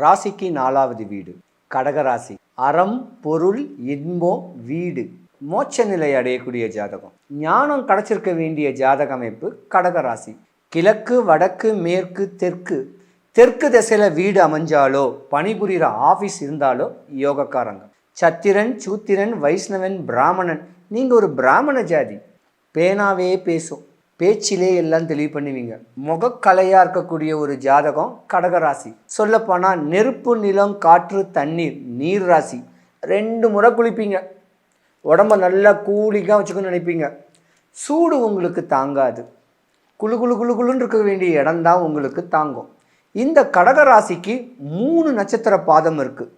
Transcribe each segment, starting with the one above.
ராசிக்கு நாலாவது வீடு. கடகராசி அறம் பொருள் இன்பம் வீடு. மோட்ச நிலை அடையக்கூடிய ஜாதகம். ஞானம் கிடைச்சிருக்க வேண்டிய ஜாதக அமைப்பு கடகராசி கிழக்கு வடக்கு மேற்கு தெற்கு. தெற்கு திசையில் வீடு அமைஞ்சாலோ பணிபுரிகிற ஆஃபீஸ் இருந்தாலோ யோகக்காரங்க. சத்திரன் சூத்திரன் வைஷ்ணவன் பிராமணன். நீங்கள் ஒரு பிராமண ஜாதி. பேனாவே பேசும். பேச்சிலே எல்லாம் தெளிவு பண்ணுவீங்க முகக்கலையாக இருக்கக்கூடிய ஒரு ஜாதகம் கடகராசி. சொல்லப்போனால் நெருப்பு நிலம் காற்று தண்ணீர் நீர் ராசி. ரெண்டு முறை குளிப்பீங்க. உடம்ப நல்லா கூலிங்காக வச்சுக்கணும்னு நினைப்பீங்க. சூடு உங்களுக்கு தாங்காது. குழு குழு குழு குழுன்னு இருக்க வேண்டிய இடம்தான் உங்களுக்கு தாங்கும். இந்த கடகராசிக்கு மூணு நட்சத்திர பாதம் இருக்குது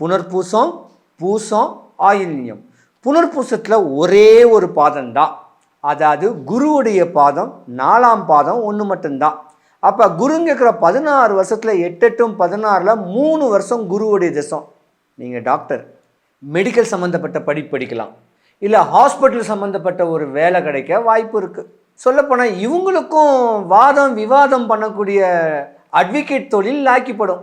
புனர்பூசம் பூசம் ஆயில்யம். புனர்பூசத்தில் ஒரே ஒரு பாதம் தான். அதாவது குருவுடைய பாதம் நாலாம் பாதம் ஒன்று மட்டும்தான். அப்போ குருங்கிற பதினாறு வருஷத்தில் எட்டெட்டும் பதினாறில் மூணு வருஷம் குருவுடைய திசம். நீங்கள் டாக்டர் மெடிக்கல் சம்மந்தப்பட்ட படிப்பு படிக்கலாம். இல்லை ஹாஸ்பிட்டல் சம்மந்தப்பட்ட ஒரு வேலை கிடைக்க வாய்ப்பு இருக்குது சொல்லப்போனால் இவங்களுக்கும் வாதம் விவாதம் பண்ணக்கூடிய அட்வொகேட் தொழில் லாக்கிப்படும்.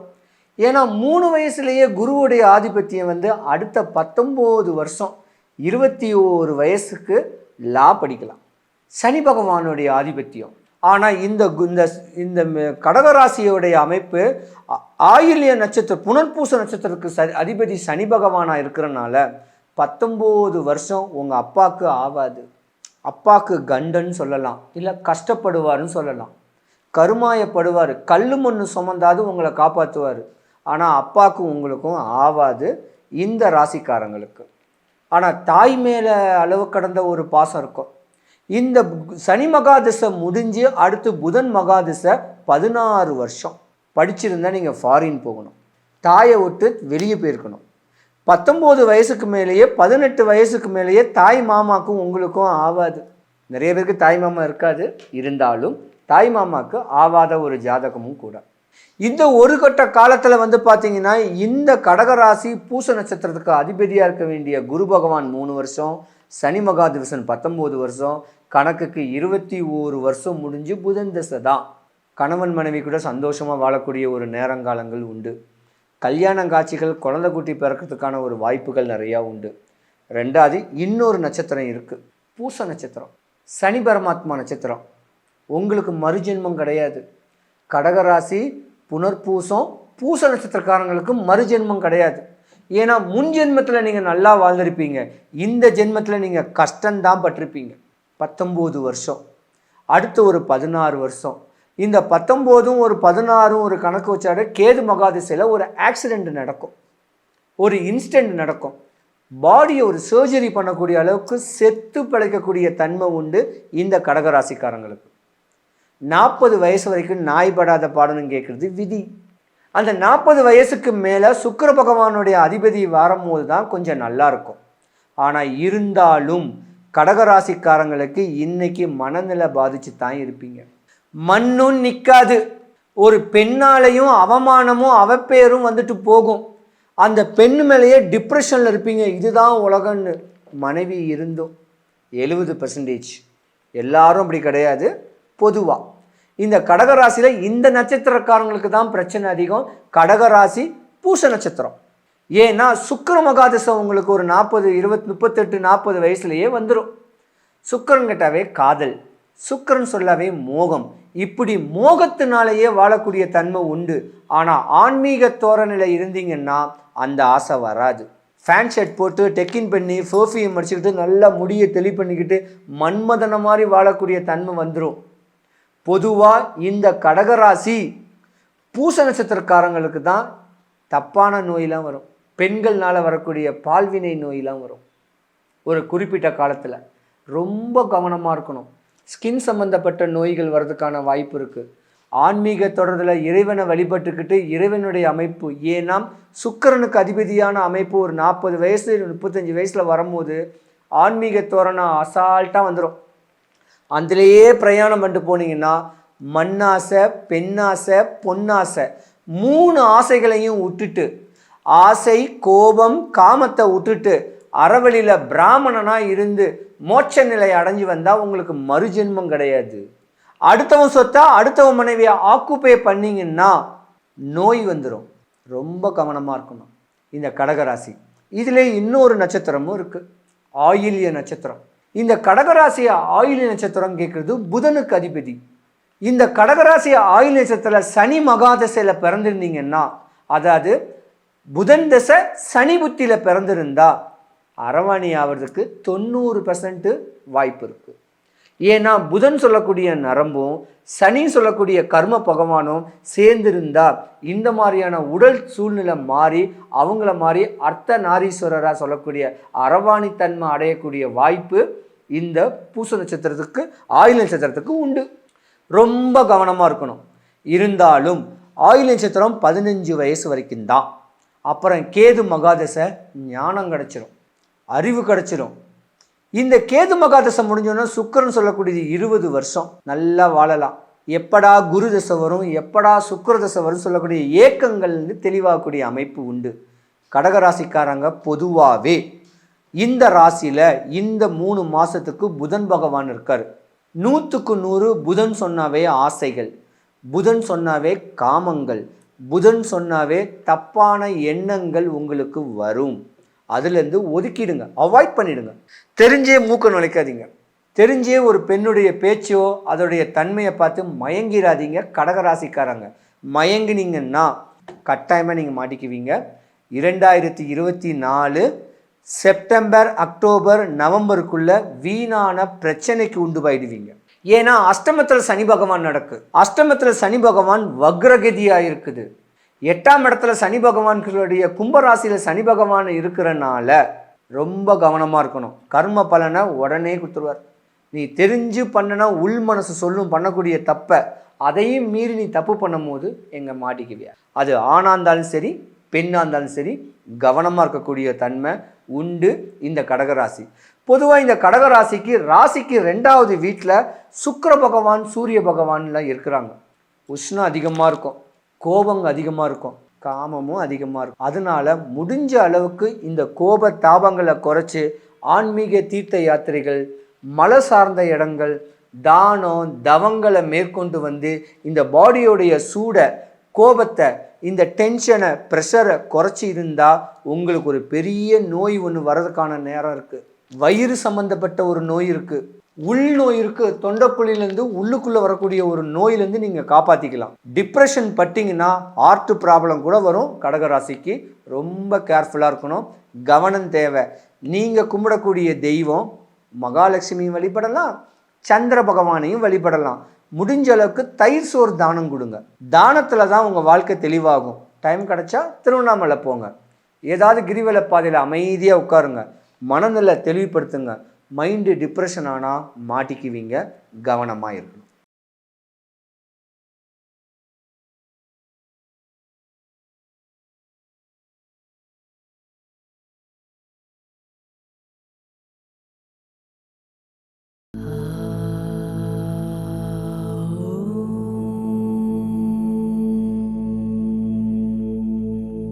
ஏன்னா மூணு வயசுலேயே குருவுடைய ஆதிபத்தியம் வந்து அடுத்த பத்தொம்போது வருஷம் இருபத்தி ஓரு வயசுக்கு லா படிக்கலாம். சனி பகவானுடைய ஆதிபத்தியம். ஆனால் இந்த இந்த இந்த ம- கடகராசியோடைய அமைப்பு ஆ- ஆயில்ய நட்சத்திரம் புனர்பூச நட்சத்திரத்துக்கு ச அதிபதி சனி பகவானாக இருக்கிறனால பத்தொம்போது வருஷம் உங்கள் அப்பாவுக்கு ஆகாது அப்பாவுக்கு கண்டன்னு சொல்லலாம். இல்லை கஷ்டப்படுவாருன்னு சொல்லலாம். கருமாயப்படுவார். கல் மண்ணு சுமந்தாது உங்களை காப்பாற்றுவார் ஆனால் அப்பாவுக்கும் உங்களுக்கும் ஆவாது இந்த ராசிக்காரங்களுக்கு. ஆனால் தாய் மேலே அளவு கடந்த ஒரு பாசம் இருக்கும். இந்த சனி மகாதிசை முடிஞ்சு அடுத்து புதன் மகாதிசை பதினாறு வருஷம். படிச்சிருந்தா நீங்கள் ஃபாரின் போகணும். தாயை விட்டு வெளியே போயிருக்கணும். பத்தொம்போது வயசுக்கு மேலேயே பதினெட்டு வயசுக்கு மேலேயே தாய் மாமாக்கும் உங்களுக்கும் ஆவாது. நிறைய பேருக்கு தாய் மாமா இருக்காது. இருந்தாலும் தாய் மாமாவுக்கு ஆவாத ஒரு ஜாதகமும் கூட. இந்த ஒரு கட்ட காலத்தில் வந்து பார்த்தீங்கன்னா இந்த கடகராசி பூச நட்சத்திரத்துக்கு அதிபதியாக இருக்க வேண்டிய குரு பகவான் மூணு வருஷம் சனி மகாதிவசன் பத்தொம்போது வருஷம் கணக்குக்கு இருபத்தி ஓரு வருஷம் முடிஞ்சு புதன் திசை தான். கணவன் மனைவி கூட சந்தோஷமாக வாழக்கூடிய ஒரு நேரங்காலங்கள் உண்டு. கல்யாண காட்சிகள் குழந்தை குட்டி பிறக்கிறதுக்கான ஒரு வாய்ப்புகள் நிறையா உண்டு. ரெண்டாவது இன்னொரு நட்சத்திரம் இருக்குது பூச நட்சத்திரம். சனி பரமாத்மா நட்சத்திரம். உங்களுக்கு மறுஜென்மம் கிடையாது. கடகராசி புனர்பூசம் பூச நட்சத்திரக்காரங்களுக்கு மறுஜென்மம் கிடையாது. ஏன்னா முன் ஜென்மத்தில் நீங்கள் நல்லா வாழ்ந்திருப்பீங்க. இந்த ஜென்மத்தில் நீங்கள் கஷ்டம்தான் பட்டிருப்பீங்க. பத்தொம்போது வருஷம். அடுத்து ஒரு பதினாறு வருஷம். இந்த பத்தொம்போதும் ஒரு பதினாறும் ஒரு கணக்கு வச்சாட கேது மகாதிசையில் ஒரு ஆக்சிடெண்ட் நடக்கும். ஒரு இன்ஸ்டன்ட் நடக்கும். பாடியை ஒரு சர்ஜரி பண்ணக்கூடிய அளவுக்கு செத்து பிழைக்கக்கூடிய தன்மை உண்டு இந்த கடகராசிக்காரங்களுக்கு. நாற்பது வயசு வரைக்கும் நாய் படாத பாடணும் கேட்குறது விதி. அந்த நாற்பது வயசுக்கு மேலே சுக்கர பகவானுடைய அதிபதி வரும்போது தான் கொஞ்சம் நல்லா இருக்கும். ஆனால் இருந்தாலும் கடகராசிக்காரங்களுக்கு இன்னைக்கு மனநிலை பாதிச்சு தான் இருப்பீங்க. மண்ணும் நிற்காது ஒரு பெண்ணாலையும் அவமானமும் அவப்பேரும் வந்துட்டு போகும். அந்த பெண்ணு மேலேயே டிப்ரெஷனில் இருப்பீங்க. இதுதான் உலகம்னு. மனைவி இருந்தும். எழுபது பர்சன்டேஜ் எல்லாரும் அப்படி கிடையாது. பொதுவாக இந்த கடகராசியில் இந்த நட்சத்திரக்காரங்களுக்கு தான் பிரச்சனை அதிகம். கடகராசி பூச நட்சத்திரம். ஏன்னா சுக்கர மகாதசம் உங்களுக்கு ஒரு நாற்பது இருபத் முப்பத்தெட்டு நாற்பது வயசுலேயே வந்துடும் சுக்கிரன் கேட்டாவே காதல். சுக்கரன் சொல்லாவே மோகம். இப்படி மோகத்தினாலேயே வாழக்கூடிய தன்மை உண்டு. ஆனால் ஆன்மீக தோரணையில் இருந்தீங்கன்னா அந்த ஆசை வராது. ஃபேன் ஷர்ட் போட்டு டெக்கின் பண்ணி ஃபர்ஃபியம் அடிச்சுக்கிட்டு நல்லா முடியை தெளி பண்ணிக்கிட்டு மன்மதன மாதிரி வாழக்கூடிய தன்மை வந்துடும் பொதுவாக இந்த கடகராசி பூச நட்சத்திரக்காரங்களுக்கு தான் தப்பான நோயெலாம் வரும். பெண்கள்னால் வரக்கூடிய பால்வினை நோயெலாம் வரும். ஒரு குறிப்பிட்ட காலத்தில். ரொம்ப கவனமாக இருக்கணும். ஸ்கின் சம்மந்தப்பட்ட நோய்கள் வர்றதுக்கான வாய்ப்பு இருக்குது ஆன்மீக தொடர்பில் இறைவனை வழிபட்டுக்கிட்டு இறைவனுடைய அமைப்பு. ஏன்னா சுக்கிரனுக்கு அதிபதியான அமைப்பு ஒரு நாற்பது வயசு முப்பத்தஞ்சு வயசில் வரும்போது ஆன்மீக தோரணம் அசால்ட்டாக வந்துடும் அதுலேயே பிரயாணம் பண்ணிட்டு போனீங்கன்னா மண்ணாசை பெண்ணாசை பொன்னாசை மூணு ஆசைகளையும் விட்டுட்டு ஆசை கோபம் காமத்தை விட்டுட்டு அறவழியில் பிராமணனாக இருந்து மோட்ச நிலை அடைஞ்சு வந்தால் உங்களுக்கு மறுஜென்மம் கிடையாது. அடுத்தவன் சொத்தா அடுத்தவன் மனைவியை ஆக்குப்பே பண்ணிங்கன்னா நோய் வந்துடும் ரொம்ப கவனமாக இருக்கணும். இந்த கடகராசி. இதிலே இன்னொரு நட்சத்திரமும் இருக்குது ஆயில்ய நட்சத்திரம். இந்த கடகராசி ஆயுள் நட்சத்திரம் கேட்குறது புதனுக்கு அதிபதி. இந்த கடகராசி ஆயுள் நட்சத்திரத்தில் சனி மகாதசையில் பிறந்திருந்தீங்கன்னா அதாவது புதன் தசை சனி புத்தியில் பிறந்திருந்தா அரவாணி ஆவறதுக்கு தொண்ணூறு பர்சன்ட்டு வாய்ப்பு இருக்குது ஏன்னா புதன் சொல்லக்கூடிய நரம்பும் சனி சொல்லக்கூடிய கர்ம பகவானும் சேர்ந்திருந்தா இந்த மாதிரியான உடல் சூழ்நிலை மாறி அவங்கள மாதிரி அர்த்த நாரீஸ்வரராக சொல்லக்கூடிய அரவாணித்தன்மை அடையக்கூடிய வாய்ப்பு இந்த பூச நட்சத்திரத்துக்கு ஆயுள் நட்சத்திரத்துக்கு உண்டு. ரொம்ப கவனமாக இருக்கணும். இருந்தாலும் ஆயுள் நட்சத்திரம் பதினஞ்சு வயசு வரைக்கும் தான் அப்புறம் கேது மகாதசை ஞானம் கிடச்சிரும். அறிவு கிடச்சிரும். இந்த கேது மகாதசை முடிஞ்சோன்னா சுக்கரன் சொல்லக்கூடியது இருபது வருஷம். நல்லா வாழலாம். எப்படா குரு தசை வரும் எப்படா சுக்கர தசை வரும் சொல்லக்கூடிய ஏக்கங்கள்னு தெளிவாகக்கூடிய அமைப்பு உண்டு. கடகராசிக்காரங்க பொதுவாகவே இந்த ராசியில் இந்த மூணு மாதத்துக்கு புதன் பகவான் இருக்கார். நூற்றுக்கு நூறு புதன் சொன்னாவே ஆசைகள். புதன் சொன்னாவே காமங்கள். புதன் சொன்னாவே தப்பான எண்ணங்கள் உங்களுக்கு வரும். அதுலேருந்து ஒதுக்கிடுங்க. அவாய்ட் பண்ணிடுங்க. தெரிஞ்சே மூக்க நுழைக்காதீங்க. தெரிஞ்சே ஒரு பெண்ணுடைய பேச்சோ அதோடைய தன்மையை பார்த்து மயங்கிடாதீங்க கடகராசிக்காரங்க மயங்கினீங்கன்னா கட்டாயமாக நீங்கள் மாட்டிக்குவீங்க. இரண்டாயிரத்தி இருபத்தி நாலு செப்டம்பர் அக்டோபர் நவம்பருக்குள்ள வீணான பிரச்சனைக்கு உண்டு போயிடுவீங்க. ஏன்னா அஷ்டமத்தில் சனி பகவான் நடக்கு. அஷ்டமத்தில் சனி பகவான் வக்ரகதியாக இருக்குது. எட்டாம் இடத்துல சனி பகவான்களுடைய கும்பராசியில் சனி பகவான் இருக்கிறனால ரொம்ப கவனமாக இருக்கணும். கர்ம பலனை உடனே கொடுத்துருவார். நீ தெரிஞ்சு பண்ணனா உள் மனசு சொல்லும் பண்ணக்கூடிய தப்பை அதையும் மீறி நீ தப்பு பண்ணும்போது எங்கே மாட்டிக்குவியா? அது ஆணாக இருந்தாலும் சரி பெண்ணாக இருந்தாலும் சரி கவனமாக இருக்கக்கூடிய தன்மை உண்டு இந்த கடகராசி. பொதுவாக இந்த கடகராசிக்கு ராசிக்கு ரெண்டாவது வீட்டில் சுக்கர பகவான் சூரிய பகவான்லாம் இருக்கிறாங்க. உஷ்ணம் அதிகமாக இருக்கும். கோபம் அதிகமாக இருக்கும். காமமும் அதிகமாக இருக்கும். அதனால் முடிஞ்ச அளவுக்கு இந்த கோப தாபங்களை குறைச்சி ஆன்மீக தீர்த்த யாத்திரைகள் மலை சார்ந்த இடங்கள் தானம் தவங்களை மேற்கொண்டு வந்து இந்த பாடியோடைய சூடை கோபத்தை இந்த டென்ஷனை ப்ரெஷரை குறைச்சி இருந்தால் உங்களுக்கு ஒரு பெரிய நோய் ஒன்று வர்றதுக்கான நேரம் இருக்குது வயிறு சம்மந்தப்பட்ட ஒரு நோய் இருக்குது உள் நோய் இருக்குது உள்ளுக்குள்ளே வரக்கூடிய ஒரு நோயிலேருந்து நீங்கள் காப்பாற்றிக்கலாம் டிப்ரெஷன் பட்டிங்கன்னா ஹார்ட் ப்ராப்ளம் கூட வரும். கடகராசிக்கு ரொம்ப கேர்ஃபுல்லாக இருக்கணும். கவனம் தேவை. நீங்கள் கும்பிடக்கூடிய தெய்வம் மகாலட்சுமியும் வழிபடலாம். சந்திர பகவானையும் வழிபடலாம். முடிஞ்ச அளவுக்கு தயிர் சோறு தானம் கொடுங்க. தானத்தில் தான் உங்கள் வாழ்க்கை தெளிவாகும். டைம் கிடச்சா திருவண்ணாமலை போங்க. ஏதாவது கிரிவல பாதையில் அமைதியாக உட்காருங்க. மனநிலை தெளிவுபடுத்துங்க. மைண்டு டிப்ரெஷன் ஆனால் மாட்டிக்குவீங்க கவனமாக இருக்கணும்.